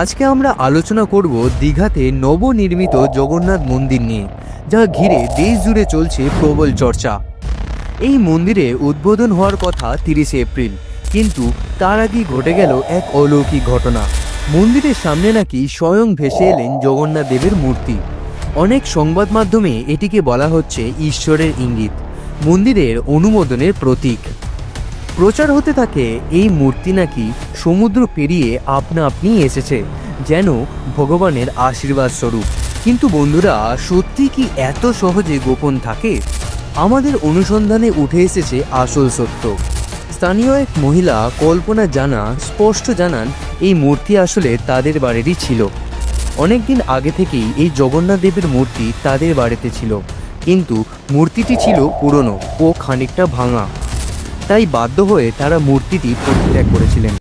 আজকে আমরা আলোচনা করব দীঘাতে নবনির্মিত জগন্নাথ মন্দির নিয়ে, যা ঘিরে দেশ জুড়ে চলছে প্রবল চর্চা। এই মন্দিরে উদ্বোধন হওয়ার কথা তিরিশে এপ্রিল, কিন্তু তার আগেই ঘটে গেল এক অলৌকিক ঘটনা। মন্দিরের সামনে নাকি স্বয়ং ভেসে এলেন জগন্নাথ দেবের মূর্তি। অনেক সংবাদ মাধ্যমে এটিকে বলা হচ্ছে ঈশ্বরের ইঙ্গিত, মন্দিরের অনুমোদনের প্রতীক। প্রচার হতে থাকে, এই মূর্তি নাকি সমুদ্র পেরিয়ে আপনা আপনি এসেছে, যেন ভগবানের আশীর্বাদ স্বরূপ। কিন্তু বন্ধুরা, সত্যি কি এত সহজে গোপন থাকে? আমাদের অনুসন্ধানে উঠে এসেছে আসল সত্য। স্থানীয় এক মহিলা কল্পনা জানা, স্পষ্ট জানান, এই মূর্তি আসলে তাদের বাড়িরই ছিল। অনেকদিন আগে থেকেই এই জগন্নাথ দেবের মূর্তি তাদের বাড়িতে ছিল। কিন্তু মূর্তিটি ছিল পুরনো ও খানিকটা ভাঙা। তাই বাধ্য হয়ে তারা মূর্তিটি পরিত্যাগ করেছিলেন।